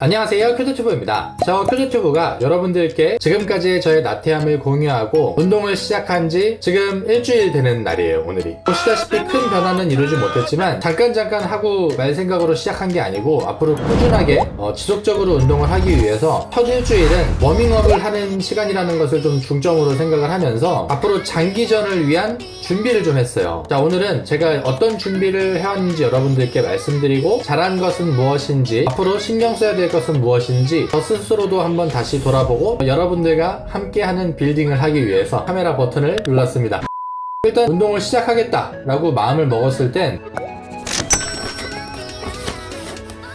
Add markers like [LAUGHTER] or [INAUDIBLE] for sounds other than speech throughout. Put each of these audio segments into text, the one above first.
안녕하세요 큐드튜브입니다. 저 큐드튜브가 여러분들께 지금까지의 저의 나태함을 공유하고 운동을 시작한 지 지금 일주일 되는 날이에요 오늘이. 보시다시피 큰 변화는 이루지 못했지만 잠깐 잠깐 하고 말 생각으로 시작한 게 아니고 앞으로 꾸준하게 어, 지속적으로 운동을 하기 위해서 첫 일주일은 워밍업을 하는 시간이라는 것을 좀 중점으로 생각을 하면서 앞으로 장기전을 위한 준비를 좀 했어요. 자 오늘은 제가 어떤 준비를 해왔는지 여러분들께 말씀드리고 잘한 것은 무엇인지 앞으로 신경 써야 될 것은 무엇인지 저 스스로도 한번 다시 돌아보고 여러분들과 함께하는 빌딩을 하기 위해서 카메라 버튼을 눌렀습니다. 일단 운동을 시작하겠다 라고 마음을 먹었을 땐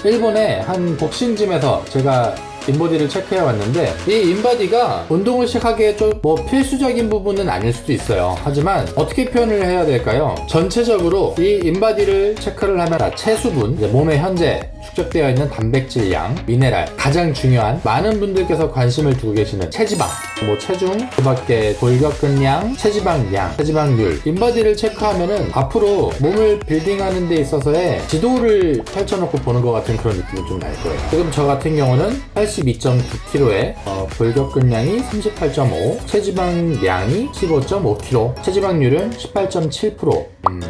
일본의 한 복싱짐에서 제가 인보디를 체크해 왔는데 이 인바디가 운동을 시작하기에 좀 뭐 필수적인 부분은 아닐 수도 있어요 하지만 어떻게 표현을 해야 될까요 전체적으로 이 인바디를 체크를 하면 다 체수분 몸에 현재 축적되어 있는 단백질 양 미네랄 가장 중요한 많은 분들께서 관심을 두고 계시는 체지방. 뭐 체중 그 밖에 골격근량 체지방량 체지방률. 인바디를 체크하면은 앞으로 몸을 빌딩하는 데 있어서의 지도를 펼쳐놓고 보는 것 같은 그런 느낌이 좀 날 거예요. 지금 저 같은 경우는 82.9kg에 어, 골격근량이 38.5 체지방량이 15.5kg 체지방률은 18.7% 음,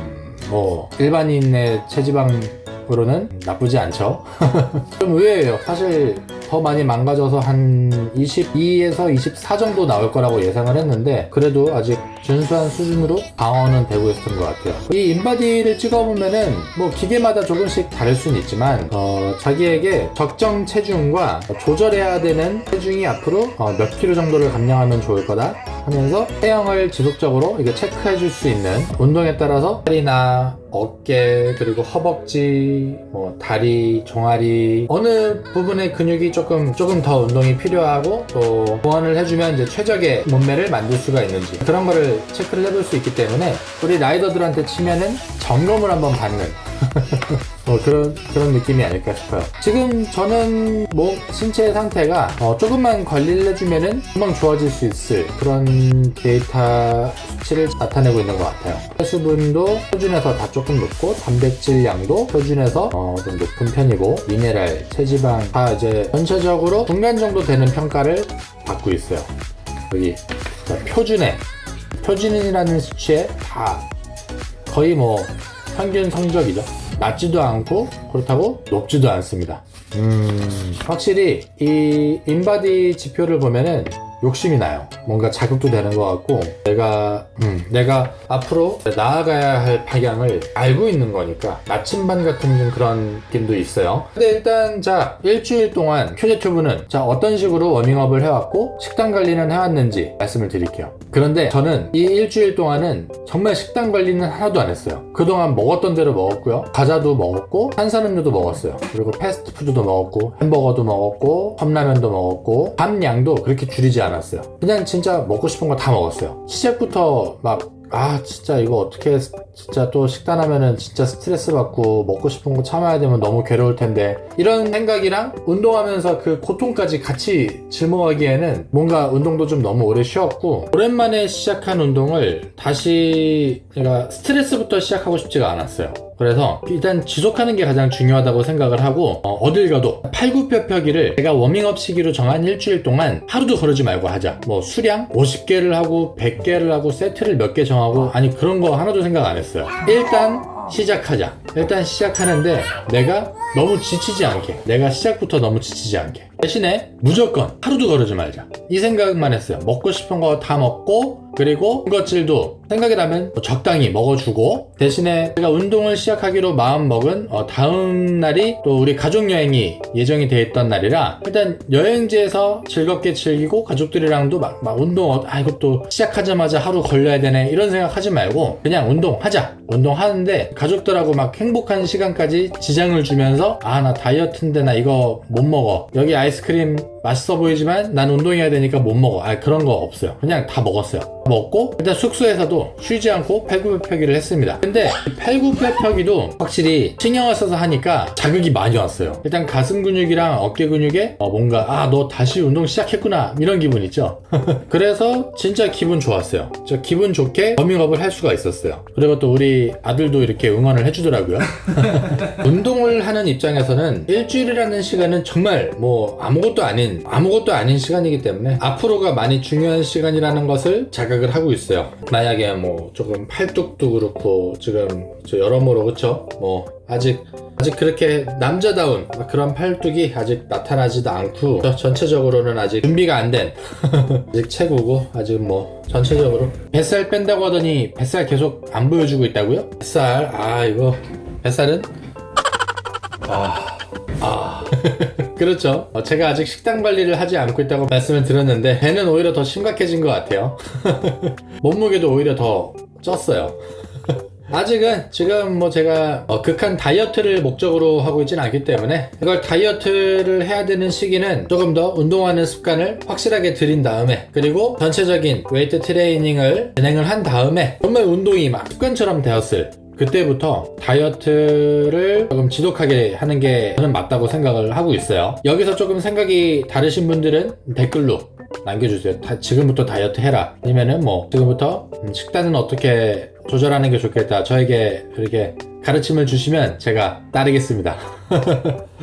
뭐 일반인의 체지방 으로는 나쁘지 않죠. [LAUGHS] 좀 의외예요. 사실 더 많이 망가져서 한 22에서 24 정도 나올 거라고 예상을 했는데 그래도 아직 준수한 수준으로 방어는 되고 있었던 것 같아요. 이 인바디를 찍어보면은 뭐 기계마다 조금씩 다를 수는 있지만 어, 자기에게 적정 체중과 조절해야 되는 체중이 앞으로 어, 몇 킬로 정도를 감량하면 좋을 거다 하면서 체형을 지속적으로 이게 체크해 줄 수 있는 운동에 따라서 팔이나 어깨 그리고 허벅지 뭐 다리 종아리 어느 부분의 근육이 조금 조금 더 운동이 필요하고 또 보완을 해주면 이제 최적의 몸매를 만들 수가 있는지 그런 거를 체크를 해볼 수 있기 때문에 우리 라이더들한테 치면은 점검을 한번 받는 뭐 [LAUGHS] 그런 그런 느낌이 아닐까 싶어요. 지금 저는 몸 신체 상태가 어, 조금만 관리를 해주면은 금방 좋아질 수 있을 그런 데이터 수치를 나타내고 있는 것 같아요. 수분도 표준에서 다 조금 높고 단백질 양도 표준에서 어, 좀 높은 편이고 미네랄, 체지방 다 이제 전체적으로 중간 정도 되는 평가를 받고 있어요. 여기 자, 표준에 표준이라는 수치에 다 거의 뭐 평균 성적이죠. 낮지도 않고 그렇다고 높지도 않습니다. 음, 확실히 이 인바디 지표를 보면은 욕심이 나요. 뭔가 자극도 되는 것 같고 내가 음, 내가 앞으로 나아가야 할 방향을 알고 있는 거니까 나침반 같은 좀 그런 느낌도 있어요. 근데 일단 자 일주일 동안 큐제튜브는 자 어떤 식으로 워밍업을 해왔고 식단 관리는 해왔는지 말씀을 드릴게요. 그런데 저는 이 일주일 동안은 정말 식단 관리는 하나도 안 했어요. 그동안 먹었던 대로 먹었고요. 과자도 먹었고 탄산음료도 먹었어요. 그리고 패스트푸드도 먹었고 햄버거도 먹었고 컵라면도 먹었고 밥 양도 그렇게 줄이지 않았어요. 그냥 진짜 먹고 싶은 거 다 먹었어요. 시작부터 막 아 진짜 이거 어떻게 진짜 또 식단하면은 진짜 스트레스 받고 먹고 싶은 거 참아야 되면 너무 괴로울 텐데 이런 생각이랑 운동하면서 그 고통까지 같이 짊어가기에는 뭔가 운동도 좀 너무 오래 쉬었고 오랜만에 시작한 운동을 다시 내가 스트레스부터 시작하고 싶지가 않았어요. 그래서 일단 지속하는 게 가장 중요하다고 생각을 하고 어, 딜 가도 팔굽혀펴기를 제가 워밍업 시기로 정한 일주일 동안 하루도 거르지 말고 하자. 뭐 수량 50개를 하고 100개를 하고 세트를 몇 개 정하고 아니 그런 거 하나도 생각 안 했어요. 일단 시작하자. 일단 시작하는데 내가 너무 지치지 않게 내가 시작부터 너무 지치지 않게 대신에 무조건 하루도 거르지 말자. 이 생각만 했어요. 먹고 싶은 거 다 먹고 그리고 군것질도 생각이 나면 뭐 적당히 먹어주고 대신에 제가 운동을 시작하기로 마음 먹은 어, 다음 날이 또 우리 가족 여행이 예정이 돼 있던 날이라 일단 여행지에서 즐겁게 즐기고 가족들이랑도 막, 막 운동 어, 아 이것도 시작하자마자 하루 걸려야 되네 이런 생각하지 말고 그냥 운동하자. 운동하는데 가족들하고 막 행복한 시간까지 지장을 주면서 아 나 다이어트인데 나 이거 못 먹어. 여기 아이 스크림 맛있어 보이지만 난 운동해야 되니까 못 먹어. 아 그런 거 없어요. 그냥 다 먹었어요. 먹고 일단 숙소에서도 쉬지 않고 팔굽혀펴기를 했습니다. 근데 이 팔굽혀펴기도 확실히 신경을 써서 하니까 자극이 많이 왔어요. 일단 가슴 근육이랑 어깨 근육에 어, 뭔가 아 너 다시 운동 시작했구나 이런 기분 있죠. [LAUGHS] 그래서 진짜 기분 좋았어요. 저 기분 좋게 워밍업을 할 수가 있었어요. 그리고 또 우리 아들도 이렇게 응원을 해주더라고요. [LAUGHS] 운동을 하는 입장에서는 일주일이라는 시간은 정말 뭐 아무것도 아닌 아무것도 아닌 시간이기 때문에 앞으로가 많이 중요한 시간이라는 것을 자각을 하고 있어요. 만약에 뭐 조금 팔뚝도 그렇고 지금 저 여러모로 그쵸? 뭐 아직 아직 그렇게 남자다운 그런 팔뚝이 아직 나타나지도 않고 저 전체적으로는 아직 준비가 안 된 [LAUGHS] 아직 체구고 아직 뭐 전체적으로 뱃살 뺀다고 하더니 뱃살 계속 안 보여주고 있다고요? 뱃살 아 이거 뱃살은 아, [LAUGHS] 그렇죠. 어, 제가 아직 식단 관리를 하지 않고 있다고 말씀을 드렸는데 배는 오히려 더 심각해진 것 같아요. [LAUGHS] 몸무게도 오히려 더 쪘어요. [LAUGHS] 아직은 지금 뭐 제가 어, 극한 다이어트를 목적으로 하고 있지는 않기 때문에 이걸 다이어트를 해야 되는 시기는 조금 더 운동하는 습관을 확실하게 들인 다음에 그리고 전체적인 웨이트 트레이닝을 진행을 한 다음에 정말 운동이 막 습관처럼 되었을 그때부터 다이어트를 조금 지독하게 하는 게 저는 맞다고 생각을 하고 있어요. 여기서 조금 생각이 다르신 분들은 댓글로 남겨주세요. 다- 지금부터 다이어트 해라. 아니면은 뭐 지금부터 음, 식단은 어떻게 조절하는 게 좋겠다. 저에게 이렇게 가르침을 주시면 제가 따르겠습니다. [LAUGHS]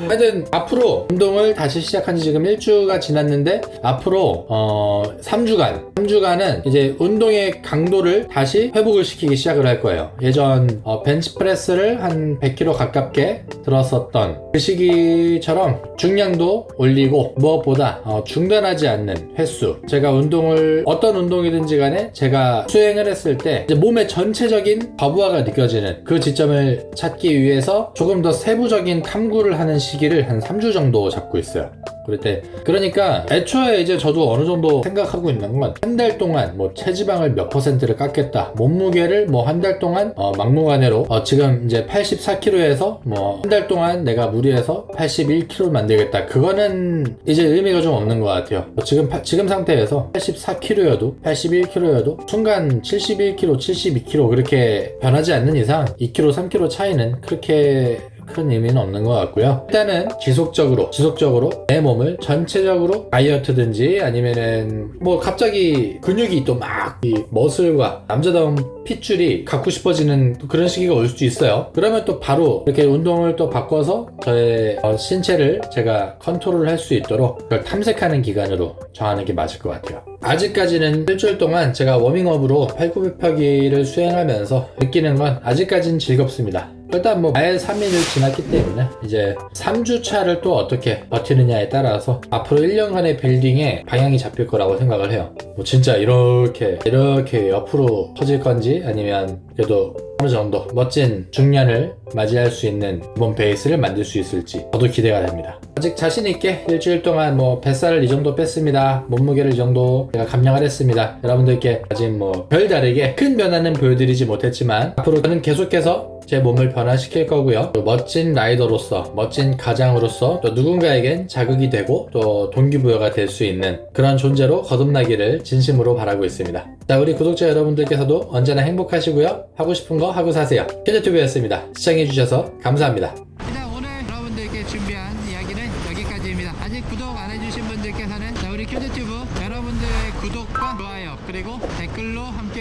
하여튼 앞으로 운동을 다시 시작한 지 지금 1주가 지났는데 앞으로 어 3주간 3주간은 이제 운동의 강도를 다시 회복을 시키기 시작을 할 거예요. 예전 어, 벤치프레스를 한 100kg 가깝게 들었었던 그 시기처럼 중량도 올리고 무엇보다 어, 중단하지 않는 횟수 제가 운동을 어떤 운동이든지 간에 제가 수행을 했을 때 몸의 전체적인 과부하가 느껴지는 그 지점을 찾기 위해서 조금 더 세부적인 탐 구를 하는 시기를 한 3주 정도 잡고 있어요. 그럴 때 그러니까 애초에 이제 저도 어느 정도 생각하고 있는 건 한 달 동안 뭐 체지방을 몇 퍼센트를 깎겠다. 몸무게를 뭐 한 달 동안? 어, 막무가내로. 어, 지금 이제 84kg에서 뭐 한 달 동안 내가 무리해서 81kg 만들겠다. 그거는 이제 의미가 좀 없는 것 같아요. 뭐 지금 파- 지금 상태에서 84kg여도 81kg여도 순간 71kg 72kg 그렇게 변하지 않는 이상 2kg 3kg 차이는 그렇게 큰 의미는 없는 것 같고요. 일단은 지속적으로 지속적으로 내 몸을 전체적으로 다이어트든지 아니면은 뭐 갑자기 근육이 또 막 이 머슬과 남자다운 핏줄이 갖고 싶어지는 또 그런 시기가 올 수도 있어요. 그러면 또 바로 이렇게 운동을 또 바꿔서 저의 어, 신체를 제가 컨트롤 할 수 있도록 그걸 탐색하는 기간으로 정하는 게 맞을 것 같아요. 아직까지는 일주일 동안 제가 워밍업으로 팔굽혀펴기를 수행하면서 느끼는 건 아직까지는 즐겁습니다. 일단 뭐 아예 3일을 지났기 때문에 이제 3주 차를 또 어떻게 버티느냐에 따라서 앞으로 1년간의 빌딩에 방향이 잡힐 거라고 생각을 해요. 뭐 진짜 이렇게 이렇게 옆으로 퍼질 건지 아니면 그래도 어느 정도 멋진 중년을 맞이할 수 있는 몸 베이스를 만들 수 있을지 저도 기대가 됩니다. 아직 자신 있게 일주일 동안 뭐 뱃살을 이 정도 뺐습니다. 몸무게를 이 정도 제가 감량을 했습니다. 여러분들께 아직 뭐 별다르게 큰 변화는 보여드리지 못했지만 앞으로 저는 계속해서 제 몸을 변화시킬 거고요. 또 멋진 라이더로서, 멋진 가장으로서 또 누군가에겐 자극이 되고 또 동기부여가 될 수 있는 그런 존재로 거듭나기를 진심으로 바라고 있습니다. 자, 우리 구독자 여러분들께서도 언제나 행복하시고요. 하고 싶은 거 하고 사세요. 캔제튜브였습니다. 시청해주셔서 감사합니다. 일단 오늘 여러분들께 준비한 이야기는 여기까지입니다. 아직 구독 안 해주신 분들께서는 자, 우리 큐즈튜브 여러분들의 구독과 좋아요 그리고 댓글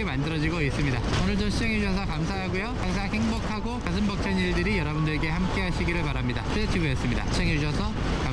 로 함께 만들어지고 있습니다. 오늘도 시청해주셔서 감사하고요. 항상 행복하고 가슴 벅찬 일들이 여러분들에게 함께 하시기를 바랍니다. 큐즈튜브였습니다. 시청해주셔서 감사합니다.